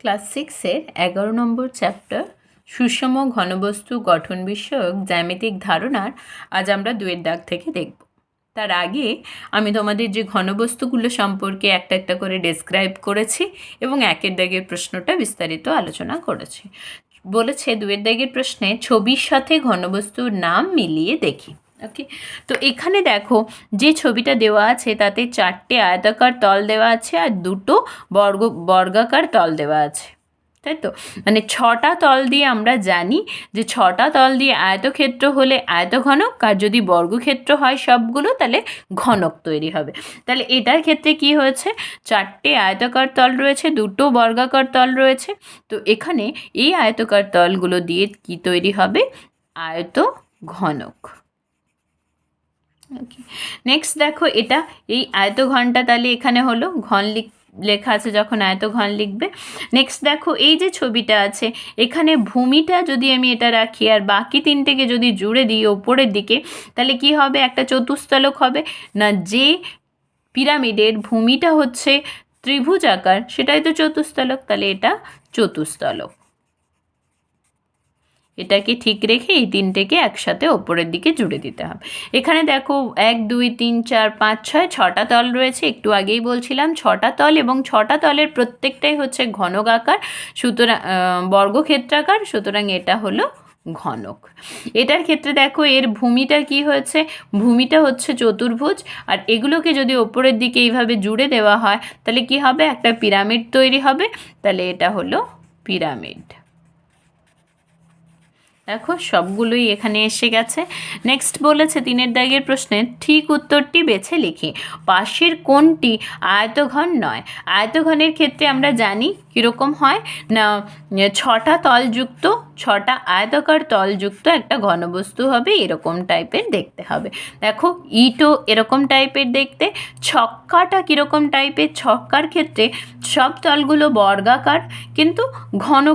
Class সিক্সের এগারো নম্বর chapter, সুষম ঘনবস্তু গঠন বিষয়ক জ্যামিতিক ধারণার আজ আমরা দুয়ের দাগ থেকে দেখব। তার আগে আমি তোমাদের যে ঘনবস্তুগুলো সম্পর্কে একটা একটা করে ডেসক্রাইব করেছি এবং একের দাগের প্রশ্নটা বিস্তারিত আলোচনা করেছি। বলেছে দুয়ের দাগের প্রশ্নে ছবির সাথে ঘনবস্তুর নাম মিলিয়ে দেখি। ওকে তো এখানে দেখো, যে ছবিটা দেওয়া আছে তাতে চারটে আয়তাকার তল দেওয়া আছে আর দুটো বর্গ, বর্গাকার তল দেওয়া আছে। তাই তো? মানে ছটা তল দিয়ে আমরা জানি যে ছটা তল দিয়ে আয়তক্ষেত্র হলে আয়তঘনক আর যদি বর্গক্ষেত্র হয় সবগুলো, তাহলে ঘনক তৈরি হবে। তাহলে এটার ক্ষেত্রে কি হয়েছে? চারটে আয়তাকার তল রয়েছে, দুটো বর্গাকার তল রয়েছে। তো এখানে এই আয়তকার তলগুলো দিয়ে কি তৈরি হবে? আয়ত ঘনক ওকে নেক্সট দেখো, এটা এই আয়ত ঘনটা তাহলে এখানে হলো, ঘন লিখ, লেখা আছে যখন আয়ত ঘন লিখবে। নেক্সট দেখো, এই যে ছবিটা আছে, এখানে ভূমিটা যদি আমি এটা রাখি আর বাকি তিনটেকে যদি জুড়ে দিই ওপরের দিকে, তাহলে কি হবে? একটা চতুস্তলক হবে। না, যে পিরামিডের ভূমিটা হচ্ছে ত্রিভুজ আকার, সেটাই তো চতুস্তলক তাহলে এটা চতুস্তলক এটাকে ঠিক রেখে এই তিনটেকে একসাথে ওপরের দিকে জুড়ে দিতে হবে। এখানে দেখো এক, দুই, তিন, চার, পাঁচ, ছয়, ছটা তল রয়েছে। একটু আগেই বলছিলাম ছটা তল এবং ছটা তলের প্রত্যেকটাই হচ্ছে ঘনক আকার, সুতরাং বর্গক্ষেত্রাকার, সুতরাং এটা হলো ঘনক। এটার ক্ষেত্রে দেখো এর ভূমিটা কি হয়েছে? ভূমিটা হচ্ছে চতুর্ভুজ। আর এগুলোকে যদি ওপরের দিকে এইভাবে জুড়ে দেওয়া হয়, তাহলে কি হবে? একটা পিরামিড তৈরি হবে। তাহলে এটা হলো পিরামিড। দেখো, সবগুলোই এখানে এসে গেছে। নেক্সট বলেছে তিনের দাগের প্রশ্নে, ঠিক উত্তরটি বেছে লিখি। পাশের কোনটি আয়তঘন নয়? আয়তঘনের ক্ষেত্রে আমরা জানি কীরকম হয়। না, ছটা তলযুক্ত, ছটা আয়তকার তলযুক্ত একটা ঘনবস্তু হবে, এরকম টাইপের দেখতে হবে। দেখো ইটও এরকম টাইপের দেখতে, ছক্কাটা কীরকম টাইপের, ছক্কার ক্ষেত্রে সব তলগুলো বর্গাকার, কিন্তু ঘন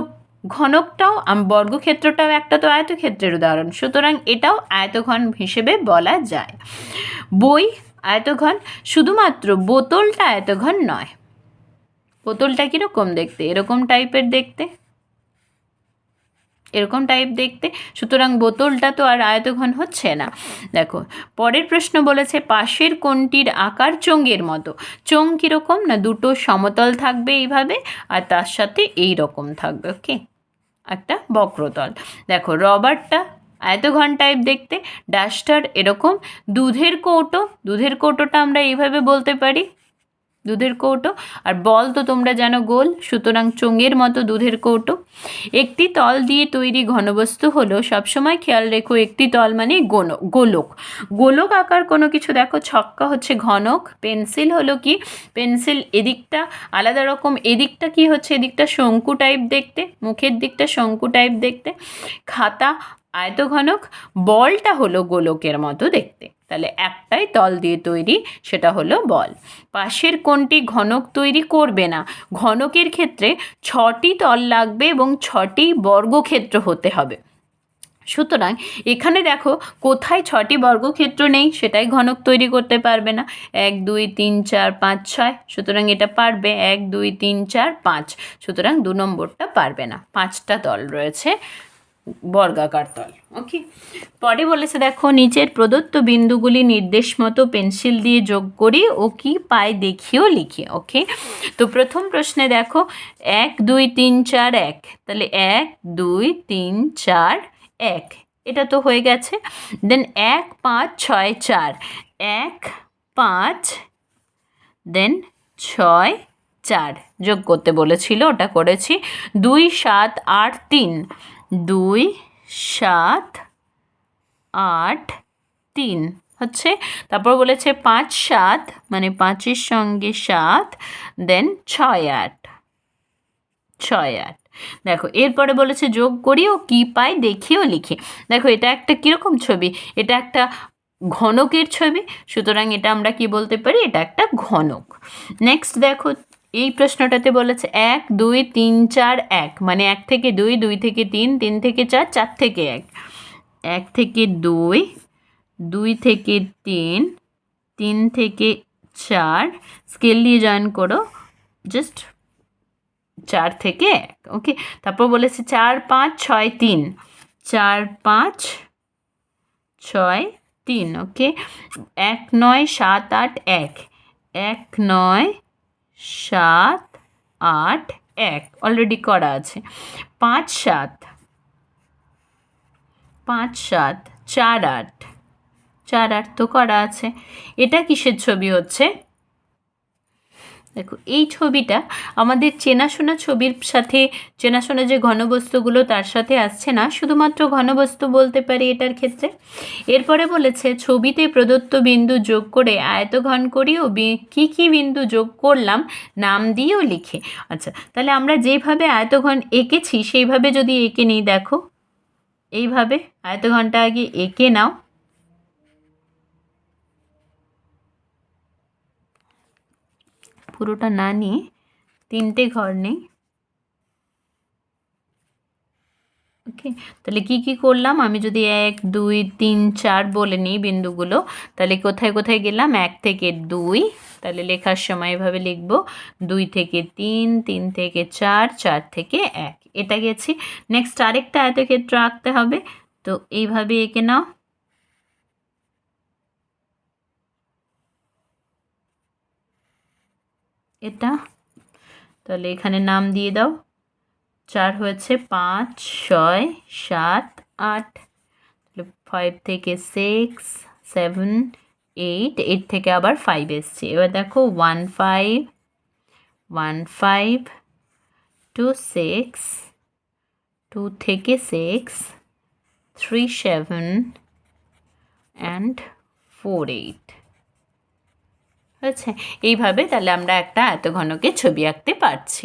ঘনকটাও বর্গক্ষেত্রটাও একটা তো আয়তক্ষেত্রের উদাহরণ। সুতরাং এটাও আয়তঘন হিসেবে বলা যায়। বই আয়তঘন শুধুমাত্র বোতলটা আয়তঘন নয়। বোতলটা কীরকম দেখতে? এরকম টাইপের দেখতে। এরকম টাইপ দেখতে। সুতরাং বোতলটা তো আর আয়তঘন হচ্ছে না। দেখো, পরের প্রশ্ন বলেছে, পাশের কোনটির আকার চোঙের মতো? চোঙ কীরকম? না দুটো সমতল থাকবে এইভাবে? আর তার সাথে এই রকম থাকবে ওকে একটা বক্রতল। দেখো রবারটা আয়তঘন টাইপ দেখতে, ডাস্টার এরকম। দুধের কৌটো, দুধের কৌটোটা আমরা এইভাবে বলতে পারি। দুধের কৌটো। আর বল তো তোমরা জানো গোল, সুতরাং চোঙের মতো দুধের কৌটো। একটি তল দিয়ে তৈরি ঘনবস্তু হলো, সবসময় খেয়াল রেখো, একটি তল মানে গোন গোলক। গোলক আকার কোনো কিছু দেখো, ছক্কা হচ্ছে ঘনক, পেন্সিল হলো কি? পেন্সিল এদিকটা আলাদা রকম, এদিকটা কি হচ্ছে? এদিকটা শঙ্কু টাইপ দেখতে, মুখের দিকটা শঙ্কু টাইপ দেখতে। খাতা আয়তঘনক, বলটা হলো গোলকের মতো দেখতে। তাহলে একটাই তল দিয়ে তৈরি, সেটা হলো বল। পাশের কোনটি ঘনক তৈরি করবে না। ঘনকের ক্ষেত্রে ছটি তল লাগবে এবং ছটি বর্গক্ষেত্র হতে হবে। সুতরাং এখানে দেখো কোথায় ছটি বর্গক্ষেত্র নেই, সেটাই ঘনক তৈরি করতে পারবে না। এক, দুই, তিন, চার, পাঁচ, ছয়, সুতরাং এটা পারবে এক, দুই, তিন, চার, পাঁচ, সুতরাং দু নম্বরটা পারবে না। পাঁচটা তল রয়েছে। বর্গাকার তল। ওকে পরে বলেছে, দেখো, নিচের প্রদত্ত বিন্দুগুলি নির্দেশ মতো পেন্সিল দিয়ে যোগ করি, ও কি পায় দেখিও লিখি। ওকে তো প্রথম প্রশ্নে দেখো, এক, দুই, তিন, চার, এক। তাহলে এক, দুই, তিন, চার, এক। এটা তো হয়ে গেছে। দেন এক, পাঁচ, ছয়, চার। এক, পাঁচ দেন ছয়, চার। যোগ করতে বলেছিল, ওটা করেছি। দুই, সাত, আট, তিন। দুই, সাত, আট, তিন। হচ্ছে তারপর বলেছে পাঁচ, সাত মানে পাঁচের সঙ্গে সাত, দেন ছয়, আট। ছয়, আট। দেখো, এরপরে বলেছে যোগ করি ও কী পাই দেখিও, লিখি। দেখো, এটা একটা কীরকম ছবি? এটা একটা ঘনকের ছবি, সুতরাং এটা আমরা কি বলতে পারি? এটা একটা ঘনক। নেক্সট দেখো এই প্রশ্নটাতে বলেছে এক, দুই, তিন, চার, এক। মানে এক থেকে দুই দুই থেকে তিন তিন থেকে চার চার থেকে এক। এক থেকে দুই দুই থেকে তিন তিন থেকে চার। স্কেল দিয়ে জয়েন করো জাস্ট চার থেকে এক ওকে তারপর বলেছে চার, পাঁচ, ছয়, তিন। চার, পাঁচ, ছয়, তিন ওকে এক, নয়, সাত, আট, এক। এক, নয় সাত, আট, এক। অলরেডি করা আছে। পাঁচ, সাত। পাঁচ, সাত, চার, আট। চার, আট তো করা আছে। এটা কিসের ছবি হচ্ছে? দেখো, এই ছবিটা আমাদের চেনাশোনা ছবির সাথে, চেনাশোনা যে ঘনবস্তুগুলো তার সাথে আসছে না, শুধুমাত্র ঘনবস্তু বলতে পারি এটার ক্ষেত্রে। এরপরে বলেছে, ছবিতে প্রদত্ত বিন্দু যোগ করে আয়তঘন করিও বি- কী কি বিন্দু যোগ করলাম, নাম দিয়েও লিখে। আচ্ছা তাহলে আমরা যেভাবে আয়তঘন এঁকেছি, সেইভাবে যদি এঁকে নিই, দেখো। এইভাবে আয়ত আয়তঘনটা আগে এঁকে নাও। পুরোটা না নিয়ে তিনটে ঘর নেই। ওকে, তাহলে কি কি করলাম? আমি যদি এক, দুই, তিন, চার বলে নিই বিন্দুগুলো, তাহলে কোথায় কোথায় গেলাম? এক থেকে দুই, তাহলে লেখার সময় এভাবে লিখব। দুই থেকে তিন তিন থেকে চার চার থেকে এক, এটা গেছি। নেক্সট আরেকটা এত আয়তক্ষেত্র আঁকতে হবে। তো এইভাবে এঁকে নাও। এটা। তাহলে এখানে নাম দিয়ে দাও। চার হয়েছে পাঁচ, ছয়, সাত, আট। তাহলে ফাইভ থেকে সিক্স সেভেন এইট এইট থেকে আবার ফাইভ এসছে। এবার দেখো one five one five two six two থেকে six three seven and four eight হয়েছে। এইভাবে তাহলে আমরা একটা এত ঘনকে ছবি আঁকতে পারছি।